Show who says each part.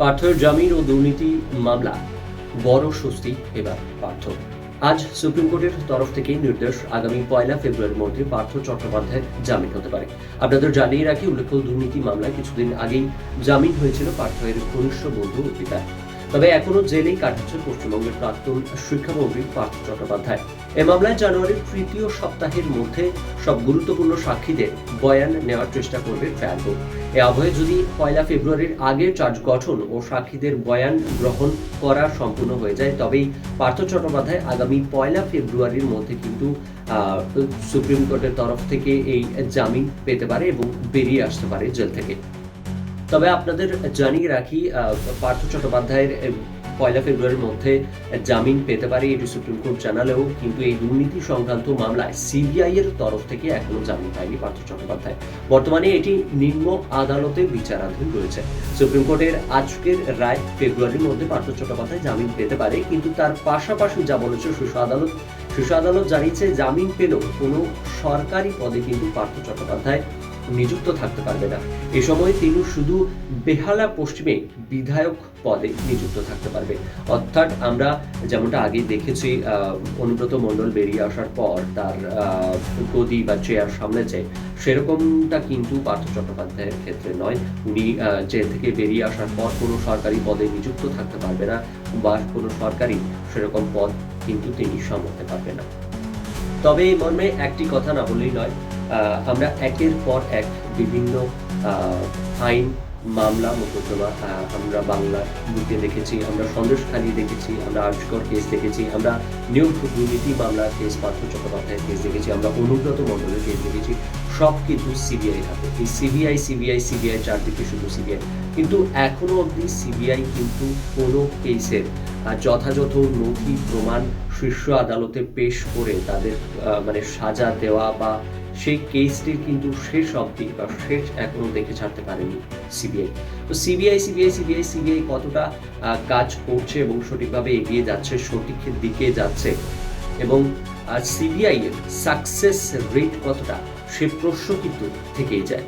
Speaker 1: পার্থর জামিন ও দুর্নীতি মামলা, বড় স্বস্তি এবার পার্থ। আজ সুপ্রিম কোর্টের তরফ থেকে নির্দেশ, আগামী পয়লা ফেব্রুয়ারির মধ্যে পার্থ চট্টোপাধ্যায় জামিন হতে পারে। আপনাদের জানিয়ে রাখি, উল্লেখ্য দুর্নীতি মামলায় কিছুদিন আগেই জামিন হয়েছিল পার্থের ঘনিষ্ঠ বন্ধু অর্পিতা। তবে এখনও জেলেই কাটাচ্ছেন পশ্চিমবঙ্গের প্রাক্তন শিক্ষামন্ত্রী পার্থ চট্টোপাধ্যায়। এ মামলায় জানুয়ারির তৃতীয় সপ্তাহের মধ্যে সব গুরুত্বপূর্ণ সাক্ষীদের বয়ান নেওয়ার চেষ্টা করবে ট্রায়াল কোর্ট এ আবহে যদি পয়লা ফেব্রুয়ারির আগে চার্জ গঠন ও সাক্ষীদের বয়ান গ্রহণ করা সম্পূর্ণ হয়ে যায়, তবেই পার্থ চট্টোপাধ্যায় আগামী পয়লা ফেব্রুয়ারির মধ্যে কিন্তু সুপ্রিম কোর্টের তরফ থেকে এই জামিন পেতে পারে এবং বেরিয়ে আসতে পারে জেল থেকে। তবে আপনাদের জানিয়ে রাখি পার্থ চট্টোপাধ্যায়ের পয়লা ফেব্রুয়ারির মধ্যে জামিন পেতে পারে এটি সুপ্রিম কোর্ট জানালেও, কিন্তু এই দুর্নীতি সংক্রান্ত মামলায় সিবিআই এর তরফ থেকে এখনও জামিন পায়নি পার্থ চট্টোপাধ্যায়। বর্তমানে এটি নিম্ন আদালতে বিচারাধীন রয়েছে। সুপ্রিম কোর্টের আজকের রায় ফেব্রুয়ারির মধ্যে পার্থ চট্টোপাধ্যায় জামিন পেতে পারে, কিন্তু তার পাশাপাশি যা বলেছে শীর্ষ আদালত শীর্ষ আদালত জানিয়েছে জামিন পেলেও কোনো সরকারি পদে কিন্তু পার্থ চট্টোপাধ্যায় নিযুক্ত থাকতে পারবে না। এ সময় তিনি শুধু বেহালা পশ্চিমে বিধায়ক পদে নিযুক্ত থাকতে পারবে। অর্থাৎ আমরা যেমনটা আগে দেখেছি অনুব্রত মণ্ডল বেরিয়ে আসার পর তার গদি বা চেয়ার সামলেছে, সেরকমটা কিন্তু পার্থ চট্টোপাধ্যায়ের ক্ষেত্রে নয়। উনি জেল থেকে বেরিয়ে আসার পর কোনো সরকারি পদে নিযুক্ত থাকতে পারবে না বা কোনো সরকারি সেরকম পদ কিন্তু তিনি সামলাতে পারবে না। তবে এই মর্মে একটি কথা না বললেই নয় আমরা একের পর এক বিভিন্ন আইন, মামলা, মোকদ্দমা আমরা বাংলা বুকে দেখেছি, আমরা সন্দেশখালী দেখেছি, আমরা আর্যকর কেস দেখেছি, আমরা নিয়োগ দুর্নীতি মামলার কেস পার্থ চট্টোপাধ্যায়ের কেস দেখেছি, আমরা অনুব্রত মণ্ডলের কেস দেখেছি সব কিন্তু সিবিআই হাতে। এই সিবিআই সিবিআই সিবিআই চারদিকে শুধু সিবিআই কিন্তু এখনও অবধি সিবিআই কিন্তু কোনো কেসের যথাযথ নথি, প্রমাণ, শীর্ষ আদালতে পেশ করে তাদের মানে সাজা দেওয়া বা সেই কেসটির কিন্তু শেষ অবধি বা শেষ এখনও দেখে ছাড়তে পারেনি সিবিআই তো সিবিআই সিবিআই সিবিআই সিবিআই কতটা কাজ করছে এবং সঠিকভাবে এগিয়ে যাচ্ছে, সঠিক দিকে যাচ্ছে? এবং সিবিআই এর সাকসেস রেট কতটা? সে প্রশ্ন কিন্তু থেকেই যায়।